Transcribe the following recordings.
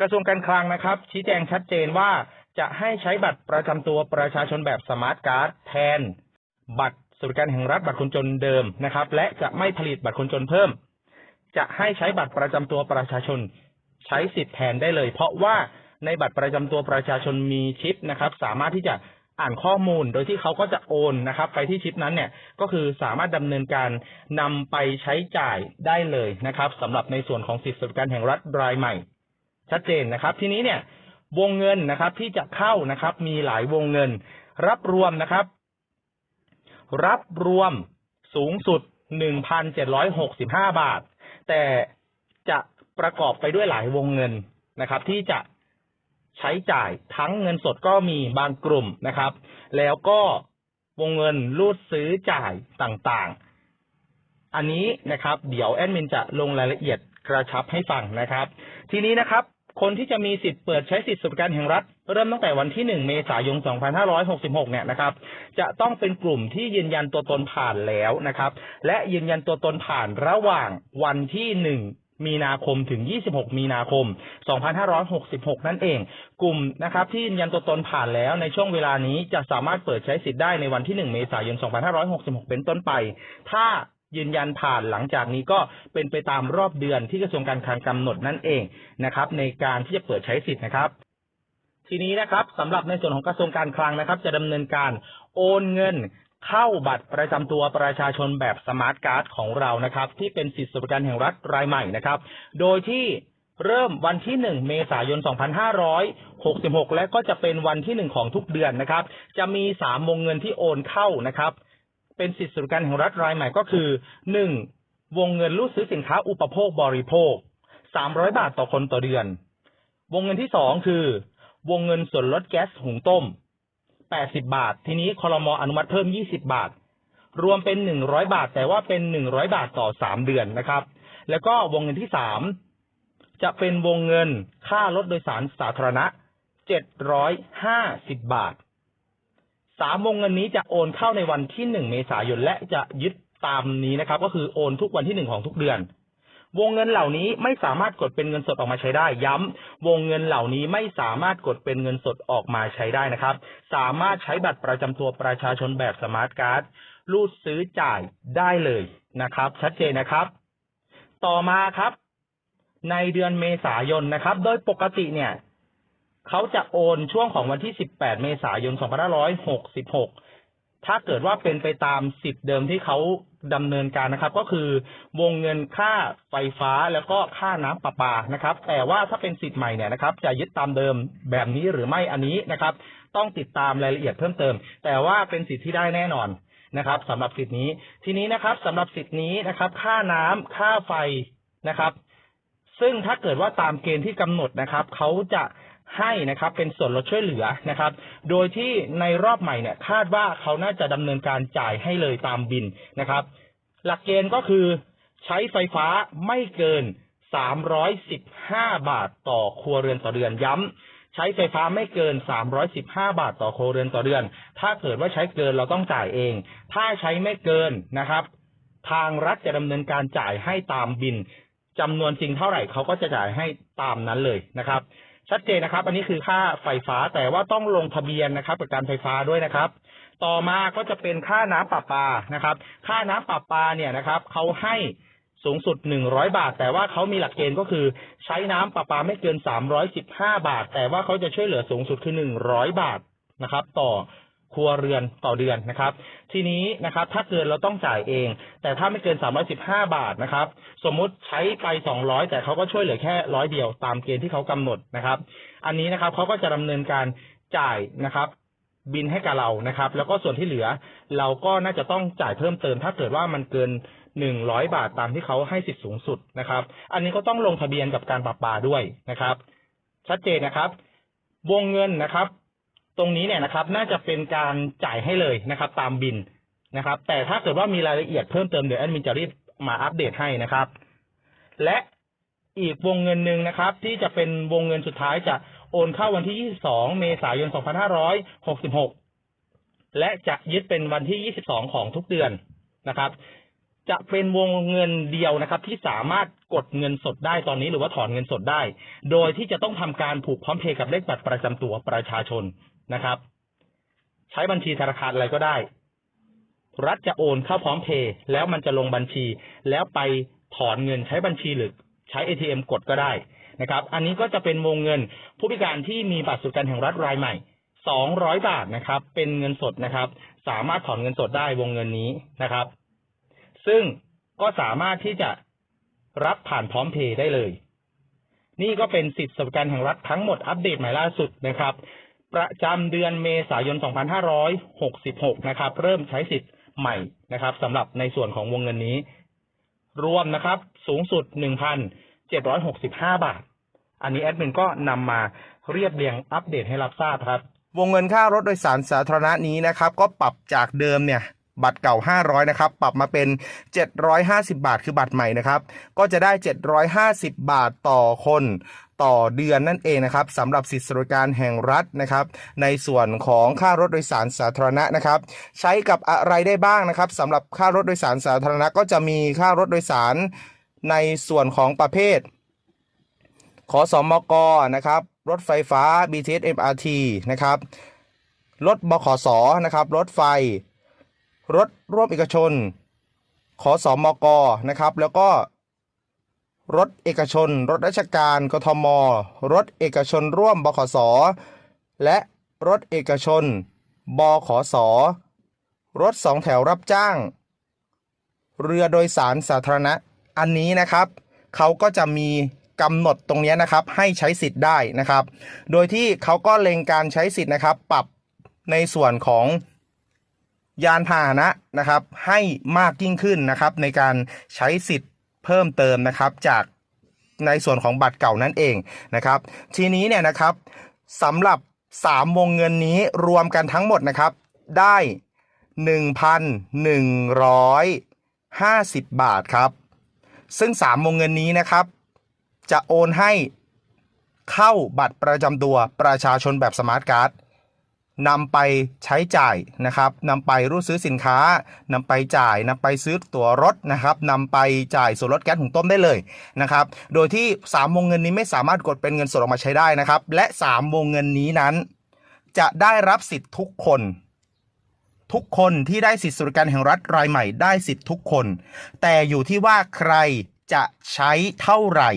กระทรวงการคลังนะครับ ชี้แจงชัดเจนว่าจะให้ใช้บัตรประจำตัวประชาชนแบบสมาร์ทการ์ดแทน บัตรสวัสดิการแห่งรัฐบัตรคนจนเดิมนะครับ และจะไม่ผลิตบัตรคนจนเพิ่ม จะให้ใช้บัตรประจำตัวประชาชน ใช้สิทธิ์แทนได้เลย เพราะว่าในบัตรประจำตัวประชาชนมีชิปนะครับ สามารถที่จะอ่านข้อมูลโดยที่เขาก็จะโอนนะครับ ไปที่ชิปนั้นเนี่ยก็คือสามารถดำเนินการนำไปใช้จ่ายได้เลยนะครับสำหรับในส่วนของสิทธิสวัสดิการแห่งรัฐรายใหม่ ชัดเจนนะครับ ทีนี้เนี่ยวงเงินนะครับ ที่จะเข้านะครับ มีหลายวงเงิน รับรวมนะครับ รับรวมสูงสุด1,765บาท แต่จะประกอบไปด้วยหลายวงเงินนะครับ ที่จะใช้จ่ายทั้งเงินสดก็มีบางกลุ่มนะครับ แล้วก็วงเงินรูดซื้อจ่ายต่างๆ อันนี้นะครับ เดี๋ยวแอดมินจะลงรายละเอียดกระชับให้ฟังนะครับ ทีนี้นะครับ คนที่จะมีสิทธิ์เปิดใช้สิทธิ์สวัสดิการแห่งรัฐ เริ่มตั้งแต่วันที่ 1 เมษายน 2566 เนี่ยนะครับ จะต้องเป็นกลุ่มที่ยืนยันตัวตนผ่านแล้วนะครับ และยืนยันตัวตนผ่านระหว่างวันที่ 1มีนาคมถึง 26 มีนาคม 2566 นั่นเอง กลุ่มนะครับที่ยืนยันตัวตนผ่านแล้วในช่วงเวลานี้จะสามารถเปิดใช้สิทธิ์ได้ในวันที่ 1 เมษายน 2566 เป็นต้นไป ถ้า ยืนยันผ่านหลังจากนี้ก็เป็นไปตามรอบเดือนที่กระทรวงการคลังกำหนดนั่นเองนะครับ ในการที่จะเปิดใช้สิทธิ์นะครับ ทีนี้นะครับสำหรับในส่วนของกระทรวงการคลังนะครับ จะดำเนินการโอนเงินเข้าบัตรประจำตัวประชาชนแบบสมาร์ทการ์ดของเรานะครับ ที่เป็นสิทธิสวัสดิการแห่งรัฐรายใหม่นะครับ โดยที่เริ่มวันที่ 1 เมษายน 2566 และก็จะเป็นวันที่ 1 ของทุกเดือนนะครับ จะมี 3 วงเงินที่โอนเข้านะครับ เป็นสิทธิส่วัสดิการแห่งรัฐรายใหม่ก็คือ 1. วงเงินรูดซื้อสินค้าอุปโภคบริโภค300บาทต่อคนต่อเดือน วงเงินที่2คือ วงเงินส่วนลดแก๊สหุงต้ม80บาท ทีนี้คอรมออนุมัติเพิ่ม20บาท รวมเป็น100บาท แต่ว่าเป็น100บาทต่อ3เดือนนะครับ แล้วก็วงเงินที่3จะเป็นวงเงินค่ารถโดยสารสาธารณะ750บาท สามวงเงินนี้จะโอนเข้าในวันที่หนึ่งเมษายนและจะยึดตามนี้นะครับ ก็คือโอนทุกวันที่หนึ่งของทุกเดือน วงเงินเหล่านี้ไม่สามารถกดเป็นเงินสดออกมาใช้ได้ ย้ำวงเงินเหล่านี้ไม่สามารถกดเป็นเงินสดออกมาใช้ได้นะครับ สามารถใช้บัตรประจำตัวประชาชนแบบสมาร์ทการ์ดรูดซื้อจ่ายได้เลยนะครับ ชัดเจนนะครับ ต่อมาครับ ในเดือนเมษายนนะครับ โดยปกติเนี่ย เขาจะโอนช่วงของวันที่ 18 เมษายน 2566 ถ้าเกิดว่าเป็นไปตามสิทธิ์เดิมที่เขาดำเนินการนะครับ ก็คือวงเงินค่าไฟฟ้าแล้วก็ค่าน้ำประปานะครับ แต่ว่าถ้าเป็นสิทธิ์ใหม่เนี่ยนะครับ จะยึดตามเดิมแบบนี้หรือไม่อันนี้นะครับ ต้องติดตามรายละเอียดเพิ่มเติม แต่ว่าเป็นสิทธิ์ที่ได้แน่นอนนะครับสำหรับสิทธิ์นี้ ทีนี้นะครับสำหรับสิทธิ์นี้นะครับ ค่าน้ำค่าไฟนะครับ ซึ่งถ้าเกิดว่าตามเกณฑ์ที่กำหนดนะครับ เขาจะ ให้นะครับเป็นส่วนลดช่วยเหลือนะครับ โดยที่ในรอบใหม่เนี่ยคาดว่าเขาน่าจะดำเนินการจ่ายให้เลยตามบินนะครับ หลักเกณฑ์ก็คือใช้ไฟฟ้าไม่เกิน 315 บาทต่อครัวเรือนต่อเดือนย้ำใช้ไฟฟ้าไม่เกิน 315 บาทต่อครัวเรือนต่อเดือน ถ้าเกิดว่าใช้เกินเราต้องจ่ายเอง ถ้าใช้ไม่เกินนะครับ ทางรัฐจะดำเนินการจ่ายให้ตามบินจำนวนจริงเท่าไหร่เขาก็จะจ่ายให้ตามนั้นเลยนะครับ ชัดเจนนะครับ อันนี้คือค่าไฟฟ้าแต่ว่าต้องลงทะเบียนนะครับกับการไฟฟ้าด้วยนะครับ ต่อมาก็จะเป็นค่าน้ำประปานะครับ ค่าน้ำประปาเนี่ยนะครับเขาให้สูงสุด 100 บาท แต่ว่าเขามีหลักเกณฑ์ก็คือใช้น้ำประปาไม่เกิน 315 บาท แต่ว่าเขาจะช่วยเหลือสูงสุดคือ 100 บาทนะครับ ต่อ ครัวเรือนต่อเดือนนะครับ ทีนี้นะครับ ถ้าเกินเราต้องจ่ายเอง แต่ถ้าไม่เกิน 315 บาทนะครับ สมมุติใช้ไป 200 แต่เขาก็ช่วยเหลือแค่ร้อยเดียวตามเกณฑ์ที่เขากำหนดนะครับ อันนี้นะครับเขาก็จะดำเนินการจ่ายนะครับ บินให้กับเรานะครับ แล้วก็ส่วนที่เหลือ เราก็น่าจะต้องจ่ายเพิ่มเติม ถ้าเกิดว่ามันเกิน100บาทตามที่เขาให้สิทธิสูงสุดนะครับ อันนี้ก็ต้องลงทะเบียนกับการปรับปาด้วยนะครับ ชัดเจนนะครับ วงเงินนะครับ ตรงนี้เนี่ยนะครับ น่าจะเป็นการจ่ายให้เลยนะครับ ตามบินนะครับ แต่ถ้าเกิดว่ามีรายละเอียดเพิ่มเติมเดี๋ยวแอดมินจะรีบมาอัปเดตให้นะครับ และอีกวงเงินหนึ่งนะครับ ที่จะเป็นวงเงินสุดท้ายจะโอนเข้าวันที่ 22 เมษายน 2566 และจะยึดเป็นวันที่ 22 ของทุกเดือนนะครับ จะเป็นวงเงินเดียวนะครับ ที่สามารถกดเงินสดได้ตอนนี้หรือว่าถอนเงินสดได้ โดยที่จะต้องทำการผูกพร้อมเพย์กับเลขบัตรประจำตัวประชาชน นะครับ ใช้บัญชีธนาคารอะไรก็ได้ รัฐจะโอนเข้าพร้อมเพย์แล้วมันจะลงบัญชี แล้วไปถอนเงินใช้บัญชีหรือใช้ ATM กดก็ได้นะครับ อันนี้ก็จะเป็นวงเงินผู้พิการที่มีบัตรสวัสดิการแห่งรัฐรายใหม่200บาทนะครับ เป็นเงินสดนะครับ สามารถถอนเงินสดได้วงเงินนี้นะครับ ซึ่งก็สามารถที่จะรับผ่านพร้อมเพย์ได้เลย นี่ก็เป็นสิทธิสวัสดิการแห่งรัฐทั้งหมดอัปเดตใหม่ล่าสุดนะครับ ประจำเดือนเมษายน 2566 นะครับ เริ่มใช้สิทธิ์ใหม่นะครับสำหรับในส่วนของวงเงินนี้ รวมนะครับ สูงสุด 1,765 บาท อันนี้แอดมินก็นำมาเรียบเรียงอัปเดตให้รับทราบครับ วงเงินค่ารถโดยสารสาธารณะนี้นะครับ ก็ปรับจากเดิมเนี่ย บัตรเก่า 500 นะครับ ปรับมาเป็น 750 บาท คือบัตรใหม่นะครับ ก็จะได้ 750 บาทต่อคนต่อเดือนนั่นเองนะครับสำหรับสิทธิสวัสดิการแห่งรัฐนะครับ ในส่วนของค่ารถโดยสารสาธารณะนะครับ ใช้กับอะไรได้บ้างนะครับสำหรับค่ารถโดยสารสาธารณะก็จะมีค่ารถโดยสารในส่วนของประเภท ขอสอมกนะครับ รถไฟฟ้า BTS MRT นะครับ รถบขสนะครับ รถไฟ รถร่วมเอกชน ขอสอมกนะครับ แล้วก็ รถเอกชน รถราชการกทม รถเอกชนร่วมบขส และรถเอกชน บขส รถสองแถวรับจ้าง เรือโดยสารสาธารณะ อันนี้นะครับเขาก็จะมีกำหนดตรงนี้นะครับให้ใช้สิทธิ์ได้นะครับ โดยที่เขาก็เล็งการใช้สิทธิ์นะครับ ปรับในส่วนของ ยานพาหนะนะครับ ให้มากยิ่งขึ้นนะครับ ในการใช้สิทธิ์เพิ่มเติมนะครับ จากในส่วนของบัตรเก่านั่นเองนะครับ ทีนี้เนี่ยนะครับสำหรับ 3 วงเงินนี้รวมกันทั้งหมดนะครับ ได้ 1,150 บาทครับ ซึ่ง 3 วงเงินนี้นะครับ จะโอนให้เข้าบัตรประจำตัวประชาชนแบบสมาร์ทการ์ด นำไปใช้จ่ายนะครับนำไปรูดซื้อสินค้านำไปจ่ายนำไปซื้อตั๋วรถนะครับนำไปจ่ายส่วนลดแก๊สหุงต้มได้เลยนะครับโดยที่ 3 วงเงินนี้ไม่สามารถกดเป็นเงินสดออกมาใช้ได้นะครับ และ 3 วงเงินนี้นั้น จะได้รับสิทธิ์ทุกคน ทุกคนที่ได้สิทธิสวัสดิการแห่งรัฐรายใหม่ได้สิทธิ์ทุกคน แต่อยู่ที่ว่าใครจะใช้เท่าไหร่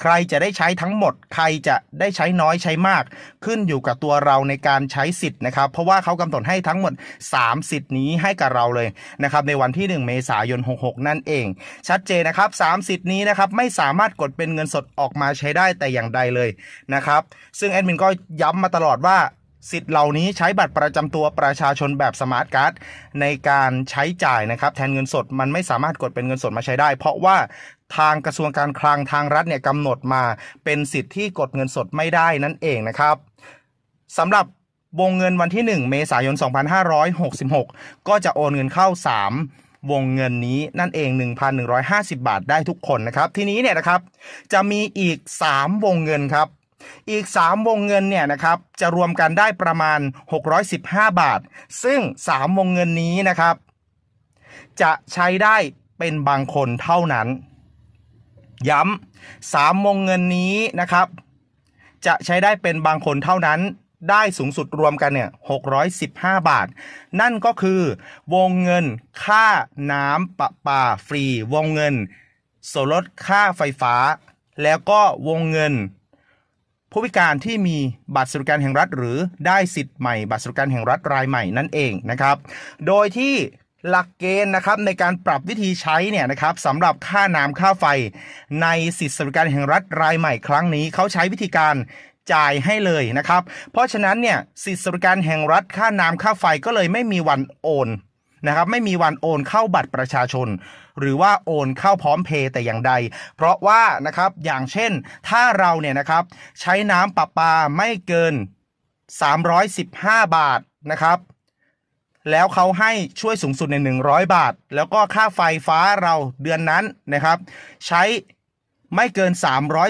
ใครจะได้ใช้ทั้งหมด ใครจะได้ใช้น้อยใช้มาก ขึ้นอยู่กับตัวเราในการใช้สิทธิ์นะครับ เพราะว่าเขากำหนดให้ทั้งหมด 3 สิทธิ์นี้ให้กับเราเลยนะครับในวันที่ 1 เมษายน 66 นั่นเอง ชัดเจนนะครับ3สิทธิ์นี้นะครับไม่สามารถกดเป็นเงินสดออกมาใช้ได้แต่อย่างใดเลยนะครับ ซึ่งแอดมินก็ย้ำมาตลอดว่า สิทธิ์เหล่านี้ใช้บัตรประจำตัวประชาชนแบบสมาร์ทการ์ดในการใช้จ่ายนะครับ แทนเงินสดมันไม่สามารถกดเป็นเงินสดมาใช้ได้ เพราะว่าทางกระทรวงการคลังทางรัฐเนี่ยกำหนดมาเป็นสิทธิ์ที่กดเงินสดไม่ได้นั่นเองนะครับสำหรับวงเงินวันที่ 1 เมษายน 2566 ก็จะโอนเงินเข้า 3 วงเงินนี้นั่นเอง 1,150 บาทได้ทุกคนนะครับ ทีนี้เนี่ยนะครับ จะมีอีก 3 วงเงินครับ อีก 3 วงเงินเนี่ยนะครับจะรวมกันได้ประมาณ 615 บาท ซึ่ง 3 วงเงินนี้นะครับ จะใช้ได้เป็นบางคนเท่านั้น ย้ำสามวงเงินนี้นะครับ จะใช้ได้เป็นบางคนเท่านั้นได้สูงสุดรวมกันเนี่ย 615 บาท นั่นก็คือ วงเงินค่าน้ำประปาฟรี วงเงินส่วนลดค่าไฟฟ้า แล้วก็วงเงิน ผู้พิการที่มีบัตรสวัสดิการแห่งรัฐ หรือได้สิทธิ์ใหม่บัตรสวัสดิการแห่งรัฐรายใหม่นั่นเองนะครับ โดยที่หลักเกณฑ์นะครับในการปรับวิธีใช้เนี่ยนะครับสำหรับค่าน้ำค่าไฟ ในสิทธิสวัสดิการแห่งรัฐรายใหม่ครั้งนี้เขาใช้วิธีการจ่ายให้เลยนะครับ เพราะฉะนั้นเนี่ยสิทธิสวัสดิการแห่งรัฐค่าน้ำค่าไฟก็เลยไม่มีวันโอนนะครับไม่มีวันโอนเข้าบัตรประชาชน หรือว่าโอนเข้าพร้อมเพย์แต่อย่างใด เพราะว่านะครับอย่างเช่นถ้าเราเนี่ยนะครับใช้น้ำประปาไม่เกิน 315 บาทนะครับแล้วเขาให้ช่วยสูงสุดใน 100 บาท แล้วก็ค่าไฟฟ้าเราเดือนนั้นนะครับ ใช้ไม่เกิน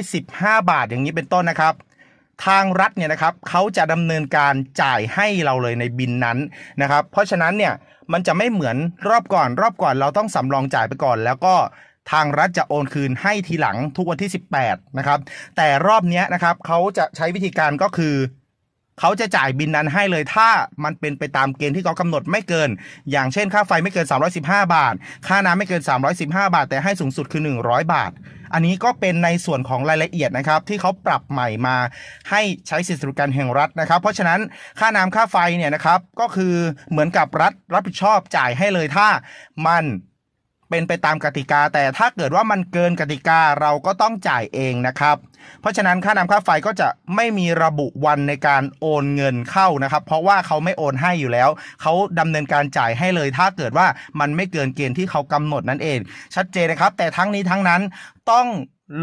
315 บาทอย่างนี้เป็นต้นนะครับ ทางรัฐเนี่ยนะครับเขาจะดำเนินการจ่ายให้เราเลยในบินนั้นนะครับ เพราะฉะนั้นเนี่ยมันจะไม่เหมือนรอบก่อน รอบก่อนเราต้องสำรองจ่ายไปก่อน แล้วก็ทางรัฐจะโอนคืนให้ทีหลังทุกวันที่ 18 นะครับ แต่รอบนี้นะครับเขาจะใช้วิธีการก็คือ เขาจะจ่ายบินนั้นให้เลยถ้ามันเป็นไปตามเกณฑ์ที่เขากำหนดไม่เกิน อย่างเช่น ค่าไฟไม่เกิน 315 บาท ค่าน้ำไม่เกิน 315 บาท แต่ให้สูงสุดคือ 100 บาท อันนี้ก็เป็นในส่วนของรายละเอียดนะครับ ที่เขาปรับใหม่มาให้ใช้สิทธิ์การแห่งรัฐนะครับ เพราะฉะนั้นค่าน้ำค่าไฟเนี่ยนะครับก็คือเหมือนกับรัฐรับผิดชอบจ่ายให้เลยถ้ามัน เป็นไปตามกติกา แต่ถ้าเกิดว่ามันเกินกติกาเราก็ต้องจ่ายเองนะครับ เพราะฉะนั้นค่าน้ำค่าไฟก็จะไม่มีระบุวันในการโอนเงินเข้านะครับ เพราะว่าเขาไม่โอนให้อยู่แล้ว เขาดำเนินการจ่ายให้เลย ถ้าเกิดว่ามันไม่เกินเกณฑ์ที่เขากำหนดนั่นเอง ชัดเจนนะครับ แต่ทั้งนี้ทั้งนั้นต้อง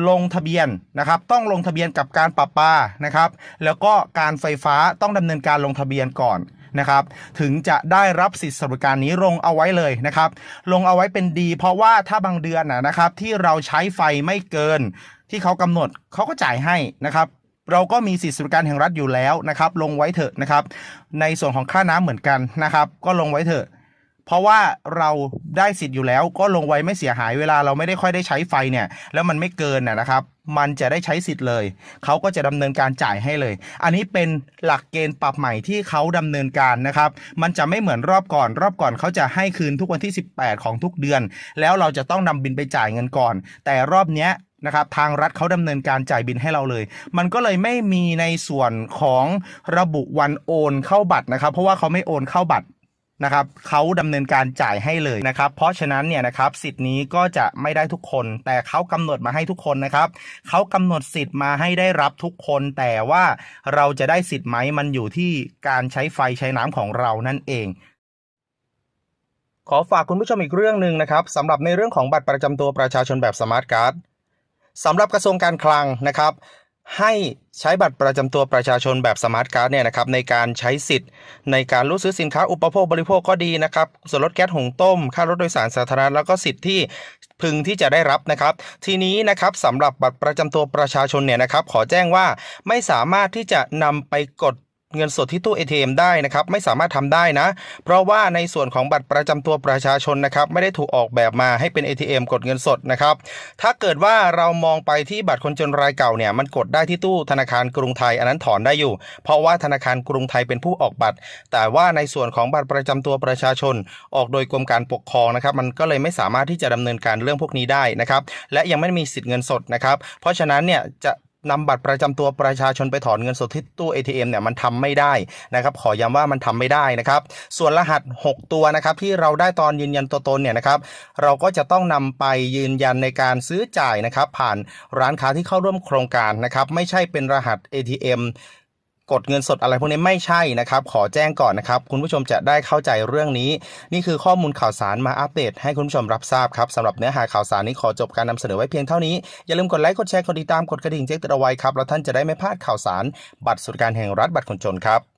ลงทะเบียนนะครับ ต้องลงทะเบียนกับการปรับปานะครับ แล้วก็การไฟฟ้าต้องดำเนินการลงทะเบียนก่อน นะครับถึงจะได้รับสิทธิสวัสดิการนี้ลงเอาไว้เลยนะครับ ลงเอาไว้เป็นดี เพราะว่าถ้าบางเดือนนะครับที่เราใช้ไฟไม่เกิน ที่เขากำหนดเขาก็จ่ายให้นะครับเราก็มีสิทธิสวัสดิการแห่งรัฐอยู่แล้วนะครับ ลงไว้เถอะนะครับ ในส่วนของค่าน้ำเหมือนกันนะครับ ก็ลงไว้เถอะ เพราะว่าเราได้สิทธิ์อยู่แล้วก็ลงไว้ไม่เสียหายเวลาเราไม่ได้ค่อยได้ใช้ไฟเนี่ย แล้วมันไม่เกินนะนะครับมันจะได้ใช้สิทธิ์เลย เขาก็จะดำเนินการจ่ายให้เลย อันนี้เป็นหลักเกณฑ์ปรับใหม่ที่เขาดำเนินการนะครับ มันจะไม่เหมือนรอบก่อน รอบก่อนเขาจะให้คืนทุกวันที่ 18 ของทุกเดือน แล้วเราจะต้องนำบินไปจ่ายเงินก่อน แต่รอบเนี้ยนะครับทางรัฐเขาดำเนินการจ่ายบินให้เราเลย มันก็เลยไม่มีในส่วนของระบุวันโอนเข้าบัตรนะครับ เพราะว่าเขาไม่โอนเข้าบัตร นะครับเขาดำเนินการจ่ายให้เลยนะครับ เพราะฉะนั้นเนี่ยนะครับสิทธิ์นี้ก็จะไม่ได้ทุกคน แต่เขากำหนดมาให้ทุกคนนะครับเขากำหนดสิทธิ์มาให้ได้รับทุกคน แต่ว่าเราจะได้สิทธิ์ไหมมันอยู่ที่การใช้ไฟใช้น้ำของเรานั่นเองขอฝากคุณผู้ชมอีกเรื่องหนึ่งนะครับสำหรับในเรื่องของบัตรประจำตัวประชาชนแบบสมาร์ทการ์ดสำหรับกระทรวงการคลังนะครับ ให้ใช้บัตรประจำตัวประชาชนแบบสมาร์ทการ์ดเนี่ยนะครับในการใช้สิทธิ์ ในการรู้ซื้อสินค้าอุปโภคบริโภคก็ดีนะครับส่วนลดแก๊สหุงต้ม ค่ารถโดยสารสาธารณะแล้วก็สิทธิ์ที่พึงที่จะได้รับนะครับ ทีนี้นะครับสำหรับบัตรประจำตัวประชาชนเนี่ยนะครับ ขอแจ้งว่าไม่สามารถที่จะนำไปกด เงินสดที่ตู้ ATM ได้นะครับไม่สามารถทำได้นะ เพราะว่าในส่วนของบัตรประจำตัวประชาชนนะครับไม่ได้ถูกออกแบบมาให้เป็น ATM กดเงินสดนะครับถ้าเกิดว่าเรามองไปที่บัตรคนจนรายเก่าเนี่ยมันกดได้ที่ตู้ธนาคารกรุงไทยอันนั้นถอนได้อยู่ เพราะว่าธนาคารกรุงไทยเป็นผู้ออกบัตร แต่ว่าในส่วนของบัตรประจำตัวประชาชน ออกโดยกรมการปกครองนะครับมันก็เลยไม่สามารถที่จะดำเนินการเรื่องพวกนี้ได้นะครับและยังไม่มีสิทธิ์เงินสดนะครับเพราะฉะนั้นเนี่ยจะ นำบัตรประจำตัวประชาชนไปถอนเงินสดที่ตู้ ATM เนี่ยมันทำไม่ได้นะครับ ขอย้ำว่ามันทำไม่ได้นะครับ ส่วนรหัส 6 ตัวนะครับที่เราได้ตอนยืนยันตัวตนเนี่ยนะครับ เราก็จะต้องนำไปยืนยันในการซื้อจ่ายนะครับ ผ่านร้านค้าที่เข้าร่วมโครงการนะครับ ไม่ใช่เป็นรหัส ATM กดเงินสดอะไรพวกนี้ไม่ใช่นะครับ ขอแจ้งก่อนนะครับ คุณผู้ชมจะได้เข้าใจเรื่องนี้ นี่คือข้อมูลข่าวสารมาอัปเดต ให้คุณผู้ชมรับทราบครับสำหรับเนื้อหาข่าวสารนี้ขอจบการนำเสนอไว้เพียงเท่านี้ อย่าลืมกดไลค์กดแชร์กดติดตามกดกระดิ่งแจ้งเตือนเอาไว้ครับแล้วท่านจะได้ไม่พลาดข่าวสารบัตรสวัสดิการแห่งรัฐบัตรคนจนครับ